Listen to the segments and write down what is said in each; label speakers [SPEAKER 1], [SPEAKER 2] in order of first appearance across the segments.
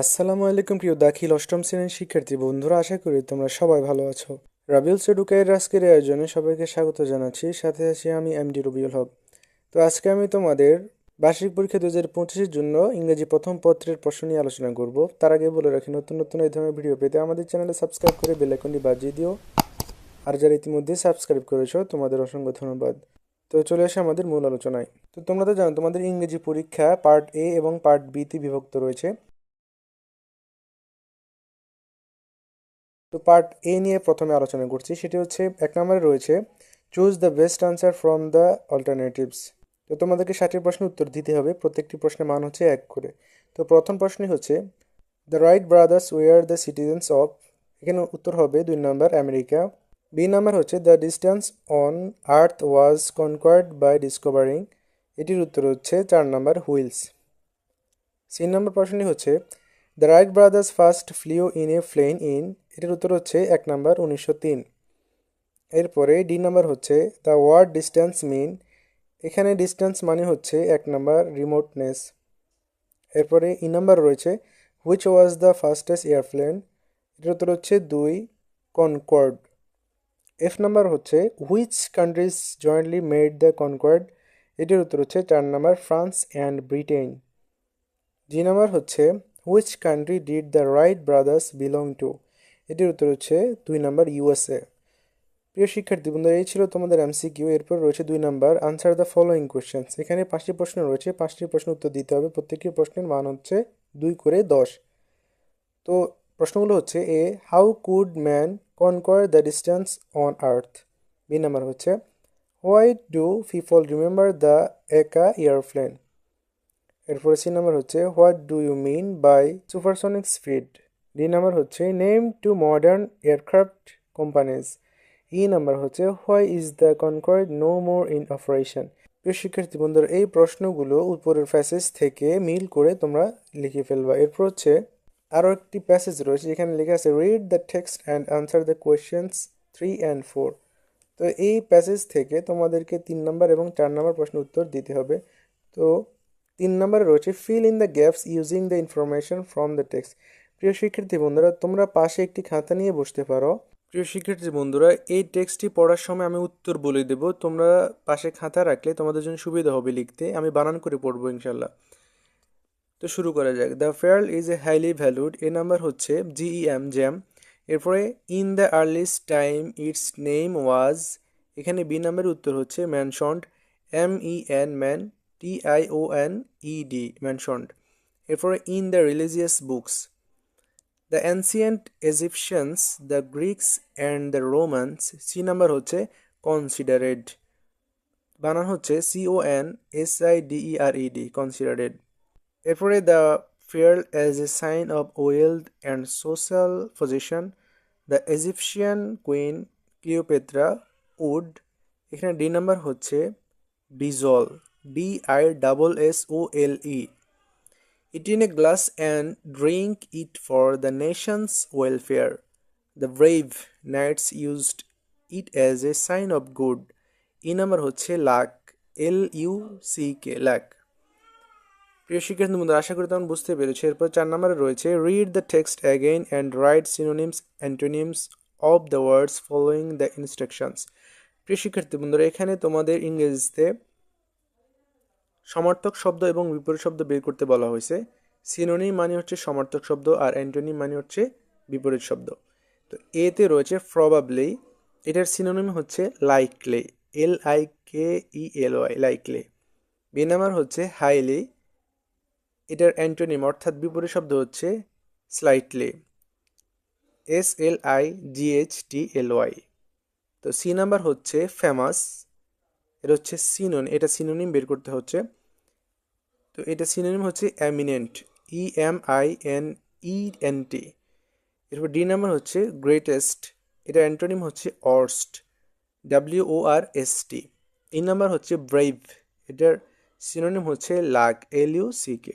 [SPEAKER 1] আসসালামু আলাইকুম, প্রিয় দাখিল অষ্টম শ্রেণির শিক্ষার্থী বন্ধুরা, আশা করি তোমরা সবাই ভালো আছো। রাবিউলস এডুকের আজকের আয়োজনে সবাইকে স্বাগত জানাচ্ছি, সাথে আছি আমি এমডি রবিউল হক। তো আজকে আমি তোমাদের বার্ষিক পরীক্ষা দু হাজার পঁচিশের জন্য ইংরেজি প্রথম পত্রের প্রশ্ন নিয়ে আলোচনা করব। তার আগে বলে রাখি, নতুন নতুন এই ধরনের ভিডিও পেতে আমাদের চ্যানেলে সাবস্ক্রাইব করে বেলাইকনটি বাজিয়ে দিও। আর যারা ইতিমধ্যে সাবস্ক্রাইব করেছ, তোমাদের অসংখ্য ধন্যবাদ। তো চলে আসে আমাদের মূল আলোচনায়। তো তোমরা তো জানো, তোমাদের ইংরেজি পরীক্ষা পার্ট এ এবং পার্ট বিতে বিভক্ত রয়েছে। তো পার্ট এ নিয়ে প্রথমে আলোচনা করছি, সেটি হচ্ছে এক নম্বরে রয়েছে choose the best answer from the alternatives তো তোমাদেরকে ষাটের প্রশ্নের উত্তর দিতে হবে, প্রত্যেকটি প্রশ্নের মান হচ্ছে এক করে। তো প্রথম প্রশ্নই হচ্ছে the Wright brothers were the citizens of এখানে উত্তর হবে দুই নম্বর আমেরিকা। বি নাম্বার হচ্ছে the distance on earth was conquered by discovering এটির উত্তর হচ্ছে, চার নম্বর হুইলস সি নম্বর প্রশ্নটি হচ্ছে the Wright brothers first flew in a plane in এটার উত্তর হচ্ছে এক নাম্বার, উনিশশো তিন। এরপরে ডি নাম্বার হচ্ছে দ্য ওয়ার্ড ডিস্টেন্স মিন এখানে ডিস্টেন্স মানে হচ্ছে এক নাম্বার রিমোটনেস এরপরে ই নাম্বার রয়েছে which was the fastest airplane এটার উত্তর হচ্ছে দুই কনকর্ড এফ নাম্বার হচ্ছে which countries jointly made the Concorde এটির উত্তর হচ্ছে চার number France and Britain G number হচ্ছে which country did the Wright brothers belong to এটির উত্তর হচ্ছে দুই নাম্বার ইউএসএ প্রিয় শিক্ষার্থী, বন্ধুরা, এই ছিল তোমাদের এমসিকিউ এরপর রয়েছে দুই number answer the following questions এখানে পাঁচটি প্রশ্ন রয়েছে, পাঁচটি প্রশ্ন উত্তর দিতে হবে। প্রত্যেকটি প্রশ্নের মান হচ্ছে দুই করে দশ। তো প্রশ্নগুলো হচ্ছে A how could man conquer the distance on earth B number হচ্ছে why do people remember the একা এয়ারপ্লেন এরপরে সি নাম্বার হচ্ছে, what do you mean by supersonic speed? D number হচ্ছে, name two modern aircraft companies. E number হচ্ছে, why is the Concorde no more in operation? প্রিয় শিক্ষার্থী বন্ধুরা, এই প্রশ্নগুলো উপরের প্যাসেজ থেকে মিল করে তোমরা লিখে ফেলবা। এরপর হচ্ছে আরও একটি প্যাসেজ রয়েছে, যেখানে লেখা আছে read the text and answer the questions three and four তো এই প্যাসেজ থেকে তোমাদেরকে তিন নম্বর এবং চার নম্বর প্রশ্ন উত্তর দিতে হবে। তো তিন নম্বরে রয়েছে fill in the gaps using the information from the text প্রিয় শিক্ষার্থী বন্ধুরা, তোমরা পাশে একটি খাতা নিয়ে বসতে পারো। প্রিয় শিক্ষার্থী বন্ধুরা, এই টেক্সটটি পড়ার সময় আমি উত্তর বলে দেব। তোমরা পাশে খাতা রাখলে তোমাদের জন্য সুবিধা হবে লিখতে। আমি বানান করে পড়ব ইনশাল্লাহ তো শুরু করা যাক। The fair is a highly valued A number হচ্ছে জিইএম জ্যাম এরপরে in the earliest time its name was এখানে বি নাম্বারের উত্তর হচ্ছে mentioned M E N man T I O N E D mentioned এরপরে in the religious books the ancient Egyptians the Greeks and the Romans C number হচ্ছে considered বানান হচ্ছে C O N S I D E R E D considered এরপরে the fair as a sign of wealth and social position the Egyptian queen Cleopatra would এখানে D number হচ্ছে dissolve I double S O L E It in a glass and drink it for the nation's welfare. The brave knights used it as a sign of good. E number হচ্ছে luck L U C K luck প্রিয় শিক্ষার্থী বন্ধু আশা করি তখন বুঝতে পেরেছি এরপর চার নম্বরে রয়েছে read the text again and write synonyms antonyms of the words following the instructions প্রিয় শিক্ষার্থী বন্ধুরা, এখানে তোমাদের ইংরেজিতে সমার্থক শব্দ এবং বিপরীত শব্দ বের করতে বলা হয়েছে। সিনোনিম মানে হচ্ছে সমার্থক শব্দ আর অ্যান্টোনিম মানে হচ্ছে বিপরীত শব্দ। তো এতে রয়েছে প্রবাবলি এটার সিনোনিম হচ্ছে likely L I K E L Y likely B number হচ্ছে হাইলি এটার অ্যান্টোনিম অর্থাৎ বিপরীত শব্দ হচ্ছে slightly S L I G H T L Y তো সি নাম্বার হচ্ছে ফেমাস এটা হচ্ছে সিনোন এটা সিনোনিম বের করতে হচ্ছে। তো এটা সিনোনিম হচ্ছে eminent E M I N E N T এরপর ডি নাম্বার হচ্ছে গ্রেটেস্ট এটা অ্যান্টোনিম হচ্ছে worst W O R S T E number হচ্ছে ব্রেভ এটার সিনোনিম হচ্ছে luck L U C K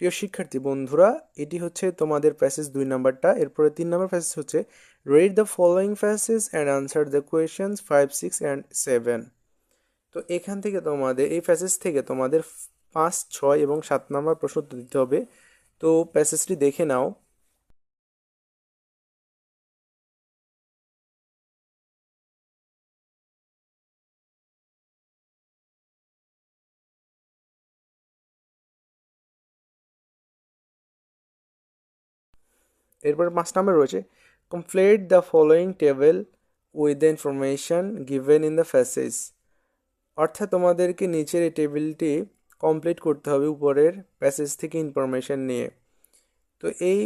[SPEAKER 1] প্রিয় শিক্ষার্থী, বন্ধুরা, এটি হচ্ছে তোমাদের প্যাসেজ দুই নাম্বারটা এরপরে তিন নাম্বার প্যাসেজ হচ্ছে read the following passage and answer the questions five six and seven তো এখান থেকে তোমাদের, এই প্যাসেজ থেকে তোমাদের পাঁচ, ছয় এবং সাত নম্বর প্রশ্ন দিতে হবে। তো প্যাসেজটি দেখে নাও। এরপর পাঁচ নাম্বার রয়েছে। Complete the following table with the information given in the passage অর্থাৎ তোমাদেরকে নিচের এই টেবিলটি কমপ্লিট করতে হবে উপরের প্যাসেজ থেকে ইনফরমেশন নিয়ে। তো এই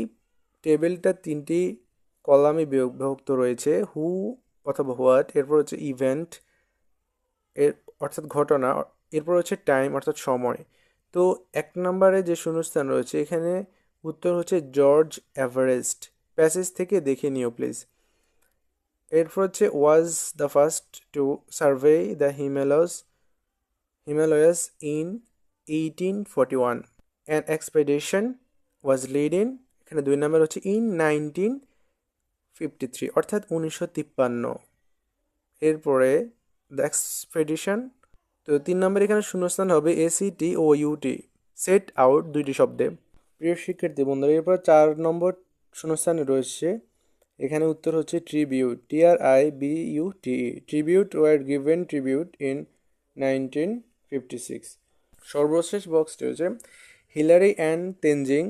[SPEAKER 1] টেবিলটা তিনটি কলামে বিভক্ত রয়েছে হু অথবা হোয়াট এরপর হচ্ছে ইভেন্ট এর অর্থাৎ ঘটনা, এরপর হচ্ছে টাইম অর্থাৎ সময়। তো এক নম্বরে যে শূন্যস্থান রয়েছে, এখানে উত্তর হচ্ছে জর্জ এভারেস্ট প্যাসেজ থেকে দেখে নিও প্লিজ এরপর হচ্ছে was the first to survey the Himalayas Himalayas in eighteen forty one an expedition was led in এখানে দুই নম্বর হচ্ছে ইন নাইনটিন ফিফটি থ্রি অর্থাৎ উনিশশো তিপ্পান্ন। এরপরে দ্য এক্সপেডিশন তো তিন নম্বর এখানে শূন্যস্থান হবে S E T O U T set out দুইটি শব্দে। প্রিয় শিক্ষার্থী বন্ধুরা, এরপর চার নম্বর শূন্যস্থানে রয়েছে এখানে উত্তর হচ্ছে tribute T R I B U T tribute were given tribute in nineteen fifty six সর্বশেষ বক্সটি হচ্ছে হিলারি অ্যান্ড তেনজিং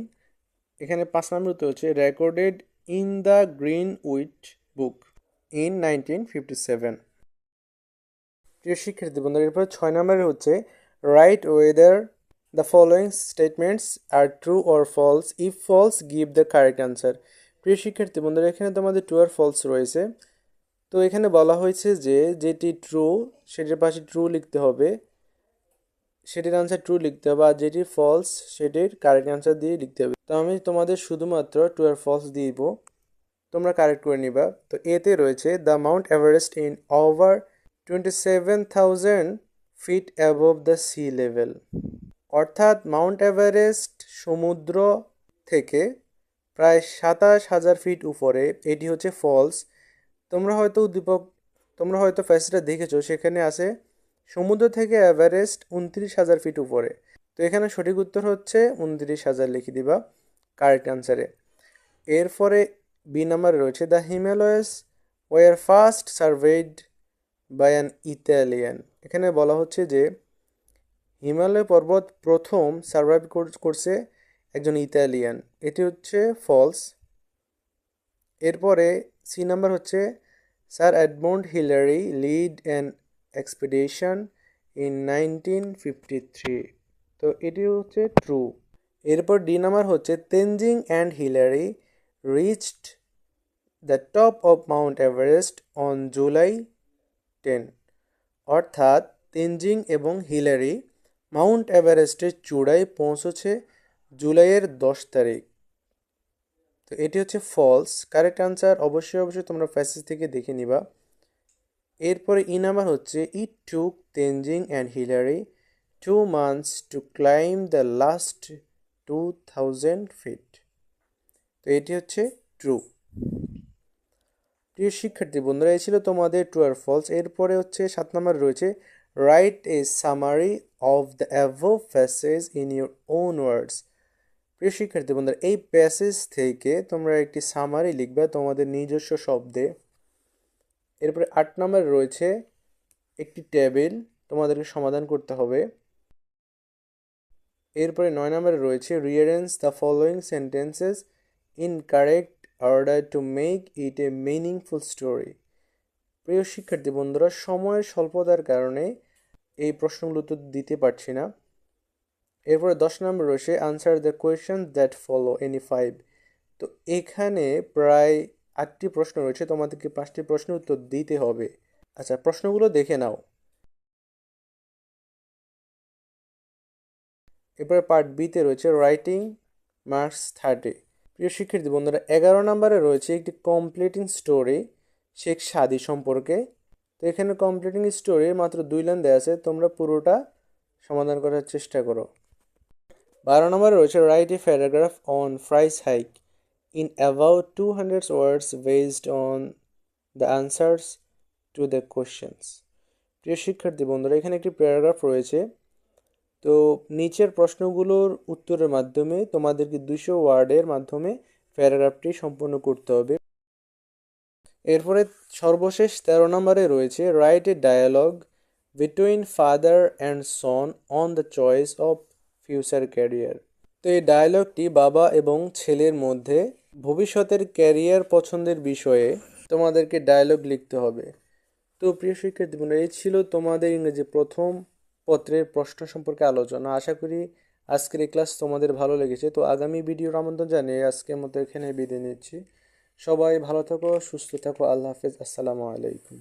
[SPEAKER 1] এখানে পাঁচ নম্বর উত্তর হচ্ছে recorded in the green wit book in nineteen fifty seven প্রিয় শিক্ষার্থী বন্ধুরা, এরপর ছয় নম্বরে হচ্ছে write whether the following statements are true or false if false give the correct answer প্রিয় শিক্ষার্থী বন্ধুরা, এখানে তোমাদের ট্রু আর ফলস রয়েছে। তো এখানে বলা হয়েছে যে, যেটি ট্রু সেটির পাশে ট্রু লিখতে হবে। সেটির আনসার ট্রু লিখতে হবে আর যেটি ফলস সেটির কারেক্ট আনসার দিয়ে লিখতে হবে। তো আমি তোমাদের শুধুমাত্র ট্রু আর ফলস দিব। তোমরা কারেক্ট করে নিবা। তো এতে রয়েছে the Mount Everest in over twenty seven thousand feet above the sea level অর্থাৎ মাউন্ট এভারেস্ট সমুদ্র থেকে প্রায় সাতাশ হাজার ফিট উপরে, এটি হচ্ছে ফলস। তোমরা হয়তো উদ্দীপক, তোমরা হয়তো ফ্যাসিটা দেখেছ, সেখানে আছে সমুদ্র থেকে অ্যাভারেস্ট উনত্রিশ হাজার ফিট উপরে। তো এখানে সঠিক উত্তর হচ্ছে উনত্রিশ হাজার, লিখে দিবা কারেক্ট আনসারে এরপরে বি নাম্বারে রয়েছে, the Himalayas were first surveyed by an Italian. এখানে বলা হচ্ছে যে হিমালয় পর্বত প্রথম সার্ভাইভ করছে একজন ইতালিয়ান। এটি হচ্ছে ফলস। এরপরে সি নাম্বার হচ্ছে sir Edmund Hillary led an expedition in nineteen fifty three. তো এটি হচ্ছে ট্রু। এরপর ডি নাম্বার হচ্ছে Tenzing and Hillary reached the top of Mount Everest on July ten. অর্থাৎ তেনজিং এবং হিলারি মাউন্ট এভারেস্টের চূড়ায় পৌঁছেছে জুলাইয়ের দশ তারিখ। তো এটি হচ্ছে ফলস কারেক্ট আনসার অবশ্যই অবশ্যই তোমরা ফ্যাসেজ থেকে দেখে নিবা। এরপরে ই নাম্বার হচ্ছে it took Tenzing and Hillary two months to climb the last two thousand feet তো এটি হচ্ছে ট্রু প্রিয় শিক্ষার্থী, বন্ধুরা, এই ছিল তোমাদের ট্রু আর ফলস এরপরে হচ্ছে সাত নাম্বার রয়েছে write a summary of the above passage in your own words প্রিয় শিক্ষার্থী বন্ধুরা, এই প্যাসেজ থেকে তোমরা একটি সামারি লিখবে তোমাদের নিজস্ব শব্দে। এরপরে আট নম্বরে রয়েছে, একটি টেবিল তোমাদেরকে সমাধান করতে হবে। এরপরে নয় নম্বরে রয়েছে rearrange the following sentences in correct order to make it a meaningful story প্রিয় শিক্ষার্থী বন্ধুরা, সময়ের স্বল্পতার কারণে এই প্রশ্নগুলো তো দিতে পারছি না। এরপরে দশ নম্বর রয়েছে answer the question that follow any five তো এখানে প্রায় আটটি প্রশ্ন রয়েছে, তোমাদেরকে পাঁচটি প্রশ্নের উত্তর দিতে হবে। আচ্ছা প্রশ্নগুলো দেখে নাও। এরপরে পার্ট বিতে রয়েছে রাইটিং মার্কস থার্টি প্রিয় শিক্ষার্থী বন্ধুরা, এগারো নম্বরে রয়েছে একটি কমপ্লিটিং স্টোরি শেখ সাদি সম্পর্কে। তো এখানে কমপ্লিটিং স্টোরি মাত্র দুই লাইন দেওয়া আছে, তোমরা পুরোটা সমাধান করার চেষ্টা করো। বারো নম্বরে রয়েছে write a paragraph on price hike in about two hundred words based on the answers to the questions প্রিয় শিক্ষার্থী বন্ধুরা, এখানে একটি প্যারাগ্রাফ রয়েছে। তো নিচের প্রশ্নগুলোর উত্তরের মাধ্যমে তোমাদেরকে দুশো ওয়ার্ডের মাধ্যমে প্যারাগ্রাফটি সম্পূর্ণ করতে হবে। এরপরে সর্বশেষ তেরো নম্বরে রয়েছে write a dialogue between father and son on the choice of future career তো এই ডায়লগটি বাবা এবং ছেলের মধ্যে ভবিষ্যতের ক্যারিয়ার পছন্দের বিষয়ে তোমাদেরকে ডায়লগ লিখতে হবে। তো প্রিয় শিক্ষার্থী বন্ধুরা, এই ছিল তোমাদের ইংরেজি প্রথম পত্রের প্রশ্ন সম্পর্কে আলোচনা। আশা করি আজকের এই ক্লাস তোমাদের ভালো লেগেছে। তো আগামী ভিডিওর আমন্ত্রণ জানিয়ে আজকের মতো এখানে বিদায় নিচ্ছি। সবাই ভালো থাকো, সুস্থ থাকো। আল্লাহ হাফেজ। আসসালামু আলাইকুম।